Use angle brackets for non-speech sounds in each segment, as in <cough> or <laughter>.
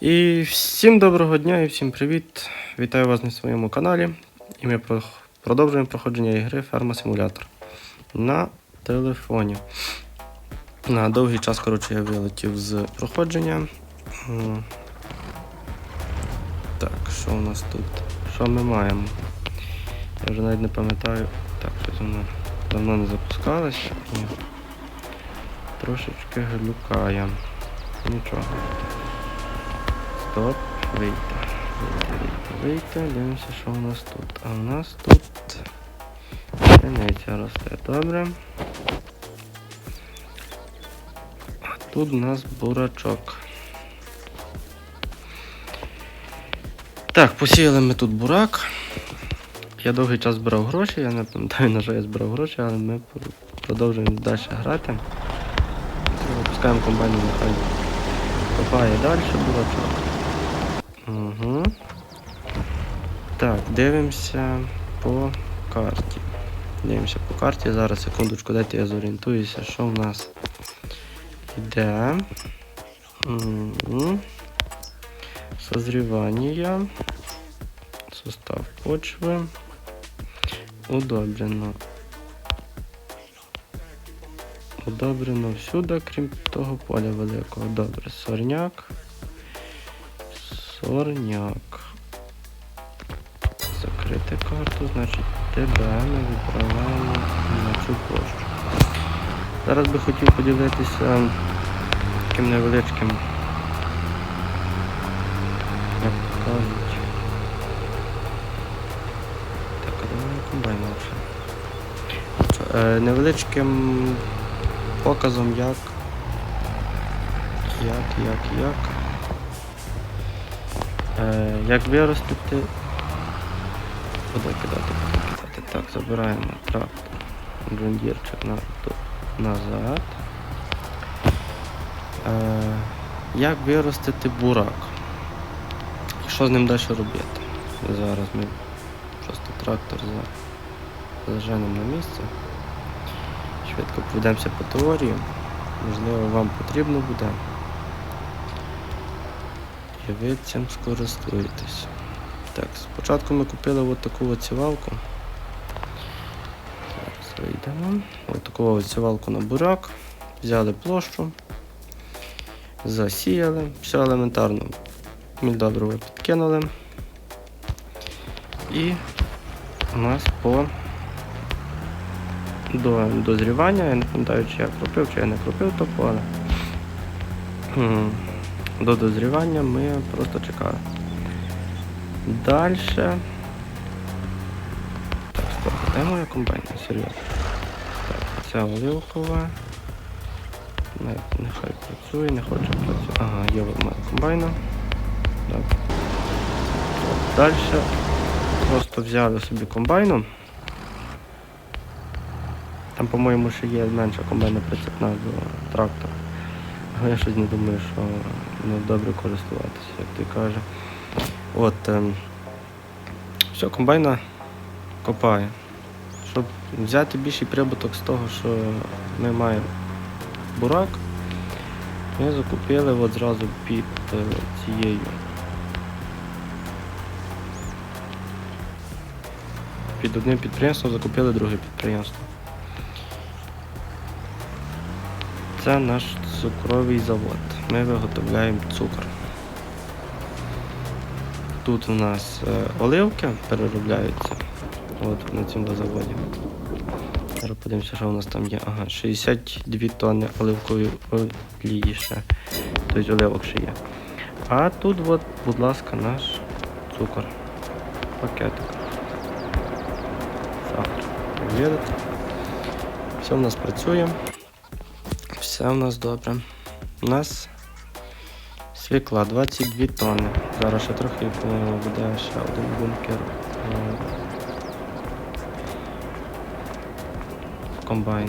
І всім доброго дня і всім привіт! Вітаю вас на своєму каналі. І ми продовжуємо проходження ігри Ферма Симулятор на телефоні. На довгий час, коротше, я вилетів з проходження. Так, що у нас тут? Що ми маємо? Я вже навіть не пам'ятаю. Так, щось воно давно не запускалося і трошечки глюкає. Нічого. Стоп, вийти. Вийти, вийти. Дивимося, що у нас тут. А у нас тут пшениця росте. Добре. А тут у нас бурачок. Так, посіяли ми тут бурак. Я довгий час збирав гроші, я не пам'ятаю, на що я збирав гроші, але ми продовжуємо далі грати. Запускаємо комбайн, нехай копає далі бурачок. Так, дивимося по карті. Дивимося по карті. Зараз секундочку, дайте я зорієнтуюся, що в нас йде. Угу. Созрівання. Состав почви. Удобрено. Удобрено всюди, крім того поля великого. Добре, сорняк. Сорняк. Закрити карту, значить тебе ми відправляємо на цю площу. Зараз би хотів поділитися таким невеличким, як кажуть. Так, а мене комбайн? Е, невеличким показом як. Як, як, як. Е, як виростити. Куди кидати, куди кидати. Так, забираємо трактор. Джундірчик на, назад. Е, як виростити бурак? Що з ним далі робити? Зараз ми просто трактор за, заженемо на місце. Швидко пройдемося по теорії. Можливо, вам потрібно буде. І ви цим скористуєтесь. Так, спочатку ми купили от таку от сівалку. Так, зайдемо. От таку от сівалку на буряк. Взяли площу, засіяли, все елементарно. Мільдобриво підкинули. І у нас по до дозрівання, я не пам'ятаю, чи я кропив, чи я не кропив то поле. До дозрівання ми просто чекали. Дальше. Так, стоп, де моя комбайна? Серйозно. Так, це оливкова. Нехай працює, не хоче працювати. Ага, є моя комбайна. Так. Далі просто взяли собі комбайну. Там, по-моєму, ще є менша комбайна прицепна до трактора. Але я щось не думаю, що ну, добре користуватися, як ти каже. От, ем, все, комбайна копає. Щоб взяти більший прибуток з того, що ми маємо бурак, ми закупили от зразу під е, цією. Під одним підприємством закупили друге підприємство. Це наш цукровий завод. Ми виготовляємо цукор. Тут у нас е, оливки переробляються. От на цьому заводі. Зараз подивимося, що у нас там є. Ага, 62 тонни оливкової олії ще. Тобто оливок ще є. А тут, от, будь ласка, наш цукор. Пакетик. Сахар. Видите? Все в нас працює. Все в нас добре. У нас свікла 22 тонни. Зараз ще трохи буде ще один бункер е.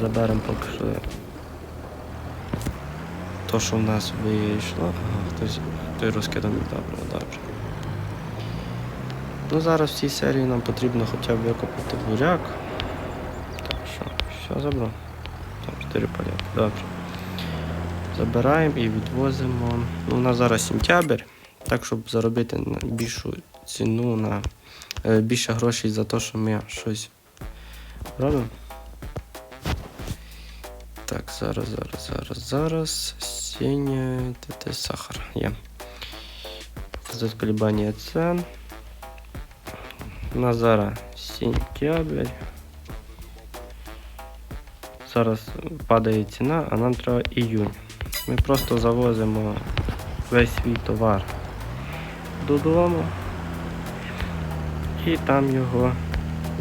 Заберемо поки що то, що в нас вийшло. Ага, хтось той розкидав добре, добре. Ну зараз в цій серії нам потрібно хоча б викопати буряк. Так що, що забрав? Там 4 поля. Добре. Забираємо і відвозимо. Ну, у нас зараз сентябрь, так щоб заробити більшу ціну на е, більше грошей за те, що ми щось робимо. Так, зараз, зараз, зараз, зараз. Сіння, ТТ, сахар. Є. Показати колебання цен. У нас зараз сентябрь. Зараз падає ціна, а нам треба іюнь. Ми просто завозимо весь свій товар додому і там його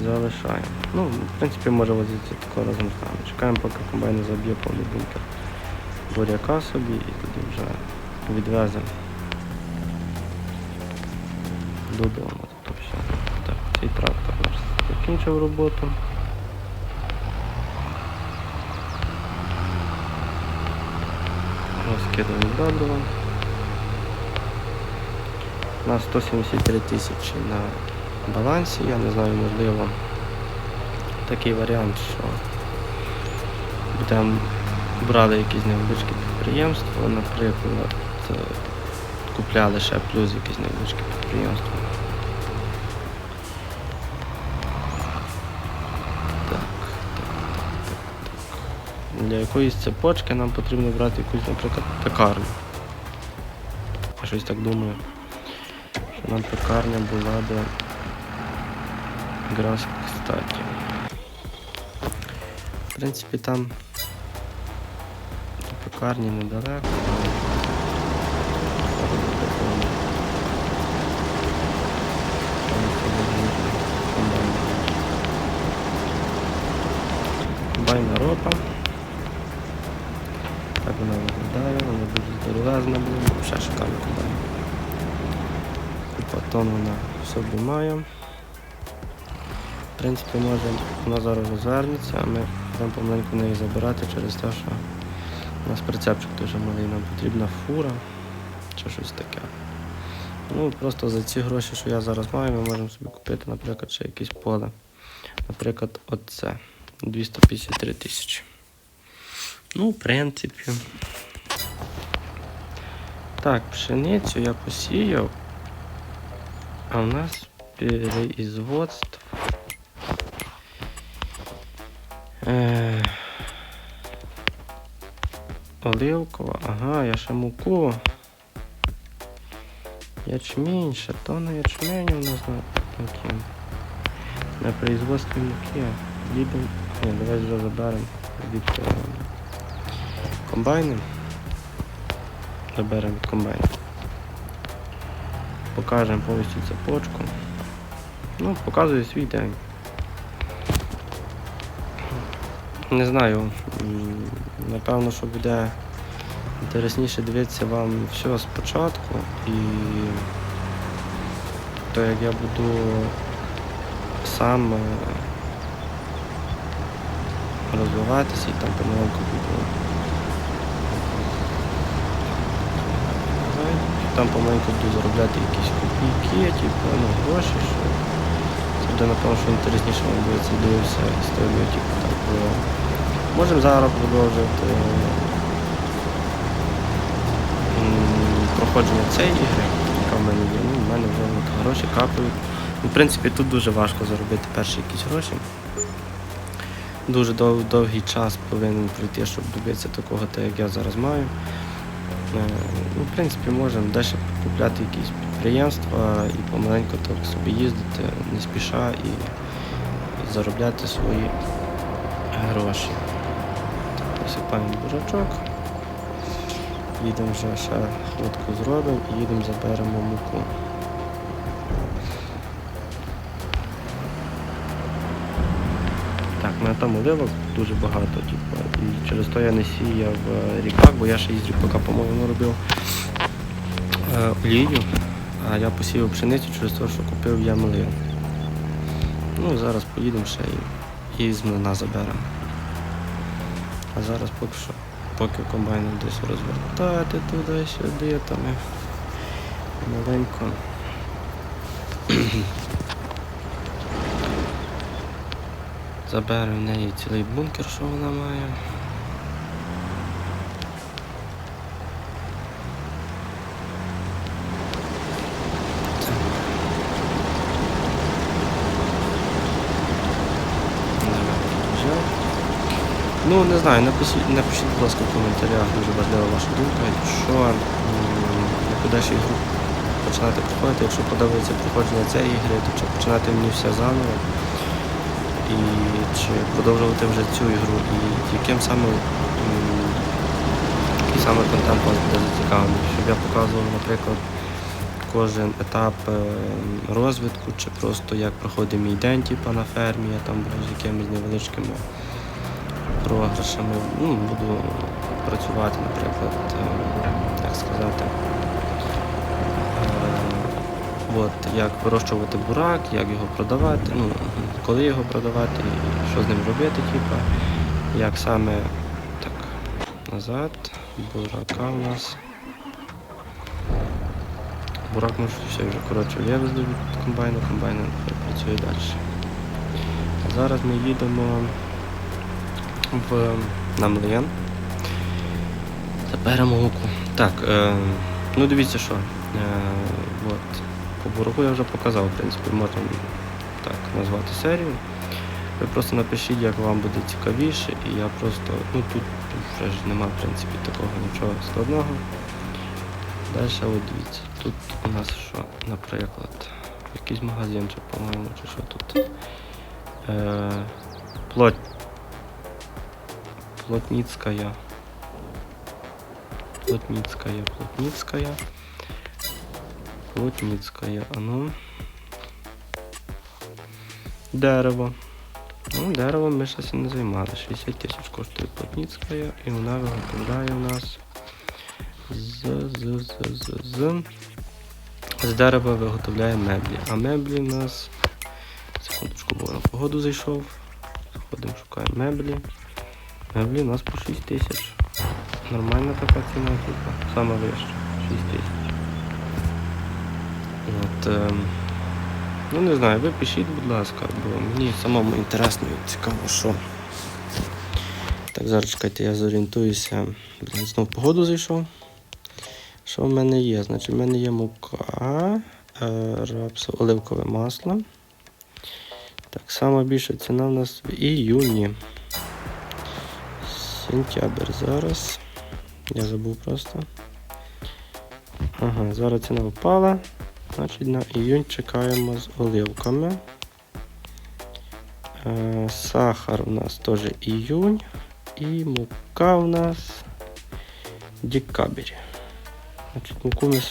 залишаємо. Ну, в принципі, може возитися тако разом з нами. Чекаємо, поки комбайн заб'є повний бункер буряка собі і тоді вже відвеземо додому. Тобто. Так, цей трактор закінчив роботу. Розкидаємо добриво. У нас 173 тисячі на балансі. Я не знаю, можливо, такий варіант, що будемо брали якісь невеличкі підприємства, наприклад, купляли ще плюс якісь невеличкі підприємства. Для якоїсь цепочки нам потрібно брати якусь, наприклад, пекарню. Я щось так думаю. Що нам пекарня була де якраз кстати. В принципі, там до пекарні недалеко. Комбайна ропа. Здоровезна буде, ще шикарний комбайн. Купа вона в собі має. В принципі, може вона зараз розвернеться, а ми будемо помаленьку неї забирати через те, що у нас прицепчик дуже малий, нам потрібна фура чи щось таке. Ну, просто за ці гроші, що я зараз маю, ми можемо собі купити, наприклад, ще якесь поле. Наприклад, оце. 253 тисячі. Ну, в принципі. Так, пшеницю я посіяв. А у нас переизводство. Е, Оливкова, ага, я ще муку. Ячмінь, ще тонна ячменю у нас на, такі. на производстві муки. Лібен. Ні, давай вже заберемо від е, Заберемо від комбайну. Покажемо повністю цепочку. Ну, показує свій день. Не знаю, напевно, що буде інтересніше дивитися вам все спочатку і то як я буду сам е, розвиватися і там помаленьку буду. Там помаленьку буду заробляти якісь копійки, типу, ну, гроші, що буде напевно, що інтересніше вам буде це дивитися історію, типу, так було. Можемо зараз продовжити проходження цієї ігри, яка в мене є. Ну, в мене вже от гроші капають. Ну, В принципі, тут дуже важко заробити перші якісь гроші. Дуже дов, довгий час повинен пройти, щоб добитися такого, так як я зараз маю. Е, Ну, в принципі, можемо далі купляти якісь підприємства і помаленьку так собі їздити, не спіша і заробляти свої гроші. Так, Посипаємо бурачок. Їдемо вже ще хвилинку зробимо і їдемо заберемо муку. На там оливок дуже багато, типу, і через то я не сіяв е, ріпак, бо я ще із ріпака, по-моєму, робив е, олію, а я посіяв пшеницю через те, що купив я млин. Ну, зараз поїдемо ще і, і з млина заберемо. А зараз поки що, поки комбайн десь розвертати туди-сюди, там маленько. Забере в неї цілий бункер, що вона має. Ну, не знаю, напишіть, напишіть, будь ласка, в коментарях, дуже важлива ваша думка, якщо подальшій гру починати проходити, якщо подобається проходження цієї гри, то чи починати мені все заново і чи продовжувати вже цю ігру, і яким саме, який саме контент вас буде зацікавлений, щоб я показував, наприклад, кожен етап е, розвитку, чи просто як проходить мій день, типу, на фермі, я там буду з якимись невеличкими програшами. Ну, буду працювати, наприклад, е, як сказати. От, як вирощувати бурак, як його продавати, ну, коли його продавати, що з ним робити, типу, як саме так, назад, бурака у нас. Бурак може все вже коротше вивезли від комбайну, комбайн працює далі. Зараз ми їдемо в на млин. Заберемо муку. Так, е, ну дивіться що. Е, от, по бураку я вже показав, в принципі, можна так назвати серію. Ви просто напишіть, як вам буде цікавіше, і я просто, ну тут вже ж нема в принципі такого нічого складного. Далі от дивіться, тут у нас що, наприклад, якийсь магазинчик, по-моєму, чи що тут. Е, плот... Плотницкая. Плотницкая, Плотницкая. Плотницкая, а ну. Дерево. Ну, дерево ми щось і не займали. 60 тисяч коштує Плотницкая, і вона виготовляє у нас з, з, з, з, з. З дерева виготовляє меблі. А меблі у нас. Секундочку, бо на погоду зайшов. Заходимо, шукаємо меблі. Меблі у нас по 6 тисяч. Нормальна така ціна, типа. Саме вища. 6 тисяч. От, ем, ну не знаю, ви пишіть, будь ласка, бо мені самому інтересно і цікаво, що. Так, зараз чекайте, я зорієнтуюся. Блін, знов погоду зайшов. Що в мене є? Значить, в мене є мука, е, рапсове оливкове масло. Так само більша ціна в нас в іюні. Сентябрь зараз. Я забув просто. Ага, зараз ціна впала. Значить на іюнь чекаємо з оливками. Е, сахар у нас теж іюнь. І мука у нас декабрь. Значить, муку ми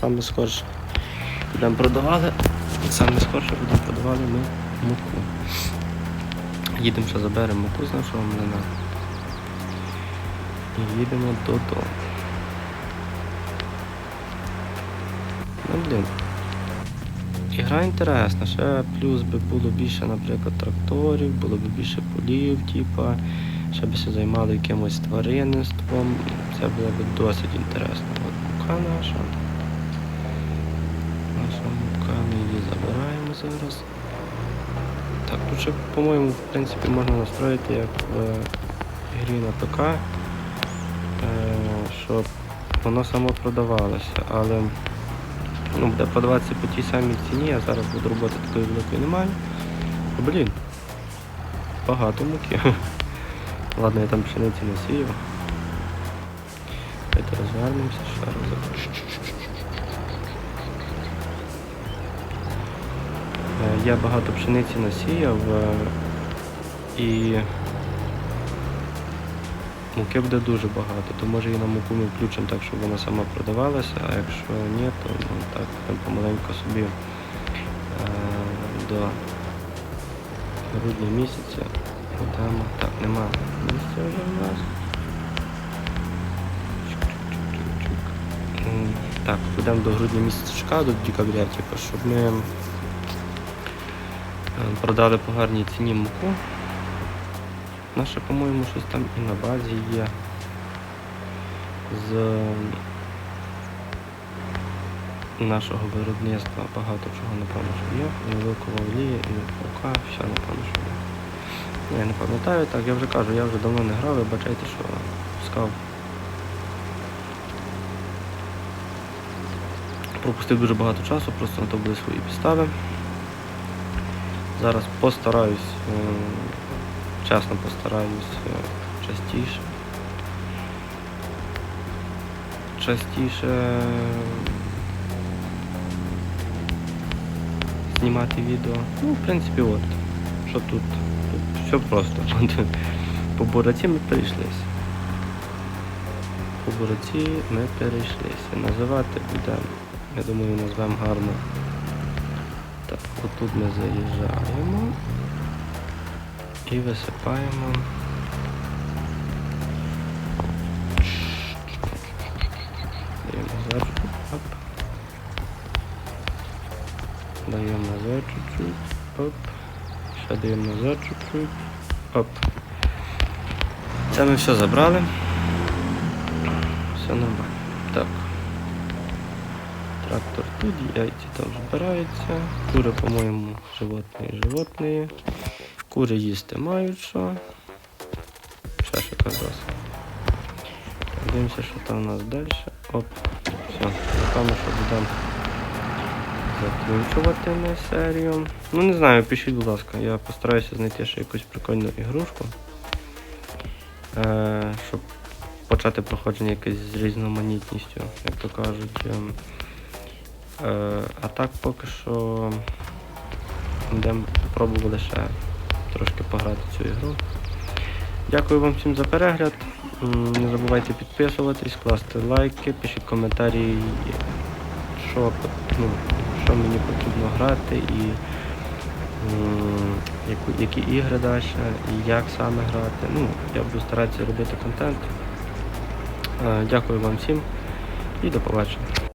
саме скорше будемо продавали. Саме скорше будемо продавали ми муку. Їдемо ще заберемо муку з нашого млина. І їдемо додому. Ну блін. Ігра інтересна, ще плюс би було більше, наприклад, тракторів, було б більше полів, типа, ще б се займали якимось тваринництвом. Це було б досить інтересно. От мука наша. Наша мука, ми її забираємо зараз. Так, тут ще, по-моєму, в принципі, можна настроїти як в грі на ПК, е, щоб воно само продавалося, але ну, буде продаватися по тій самій ціні, а зараз буде роботи такої великої немає. Блін, багато муки. <laughs> Ладно, я там пшениці не сію. Давайте розвернемося ще раз. Я багато пшениці насіяв е, і муки буде дуже багато, то може і на муку ми включимо так, щоб вона сама продавалася, а якщо ні, то ну, так будемо помаленьку собі е, до грудня місяця будемо. Так, нема місця вже в нас. Так, будемо до грудня місяця до декабря, типу, щоб ми е, продали по гарній ціні муку. Наше, по-моєму, щось там і на базі є. З нашого виробництва багато чого напевно, що є. Олія, і мука, все напевно, що є. Я не пам'ятаю, так, я вже кажу, я вже давно не грав, ви бачите, що пускав. Пропустив дуже багато часу, просто на то були свої підстави. Зараз постараюсь, е, чесно постараюсь е, частіше. Частіше знімати відео. Ну, в принципі, от. Що тут? Тут все просто. <laughs> По бураці ми перейшлися. По бураці ми перейшлися. Називати будемо, я думаю, назвемо гарно. Так, отут ми заїжджаємо і висипаємо. Даємо зверху. Оп. Даємо назад чуть-чуть. Оп. Ще даємо назад чуть-чуть. Оп. Це ми все забрали. Все нормально. Так. Трактор тут, яйці там збираються. Кури, по-моєму, животні животні. Кури їсти мають що. Ще ще козас. Дивимося, що там у нас далі. Оп. Все. Напевно, що будемо закінчувати ми серію. Ну не знаю, пишіть, будь ласка, я постараюся знайти ще якусь прикольну ігрушку. Е, щоб почати проходження якесь з різноманітністю, як то кажуть. Ем, Е, а так поки що будемо пробували ще трошки пограти цю ігру. Дякую вам всім за перегляд. Не забувайте підписуватись, класти лайки, пишіть коментарі, що, ну, що мені потрібно грати і яку, які ігри далі, і як саме грати. Ну, я буду старатися робити контент. Е, Дякую вам всім і до побачення.